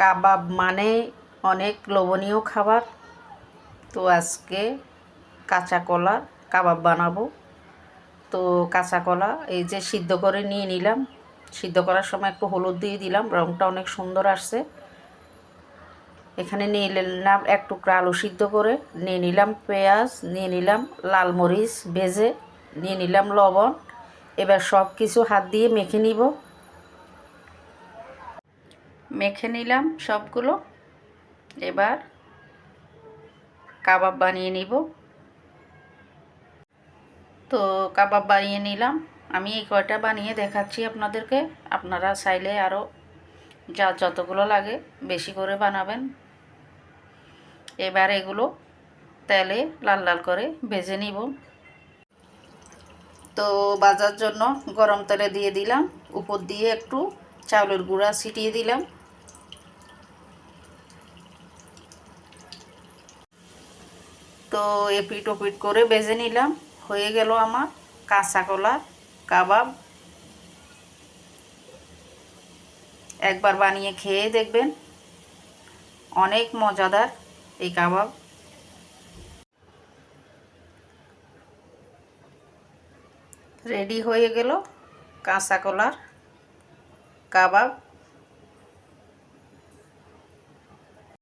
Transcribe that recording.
কাবাব মানে অনেক লোভনীয় খাবার। তো আজকে কাঁচা কলা কাবাব বানাবো। তো কাঁচা কলা এই যে সিদ্ধ করে নিয়ে নিলাম। সিদ্ধ করার সময় একটু হলুদ দিয়ে দিলাম রঙটা অনেক সুন্দর আসছে। এখানে নিয়ে নিলাম এক টুকরা আলু সিদ্ধ করে, নিয়ে নিলাম পেঁয়াজ, নিয়ে নিলাম লাল মরিচ ভেজে নিয়ে নিলাম লবণ। এবার সব কিছু হাত দিয়ে মেখে নিব। মেখে নিলাম সবগুলো। এবার কাবাব বানিয়ে নিব। তো কাবাব বানিয়ে নিলাম। আমি এই কয়টা বানিয়ে দেখাচ্ছি আপনাদেরকে। আপনারা চাইলে আরও যা যতগুলো লাগে বেশি করে বানাবেন। এবার এগুলো তেলে লাল লাল করে ভেজে নিব। তো বাজার জন্য গরম তেলে দিয়ে দিলাম। উপর দিয়ে একটু চাউলের গুঁড়া ছিটিয়ে দিলাম। তো এপিট ওপিট করে বেজে নিলাম। হয়ে গেল আমার কাঁচা কলার কাবাব। একবার বানিয়ে খেয়ে দেখবেন, অনেক মজাদার এই কাবাব। রেডি হয়ে গেল কাঁচা কলার কাবাব।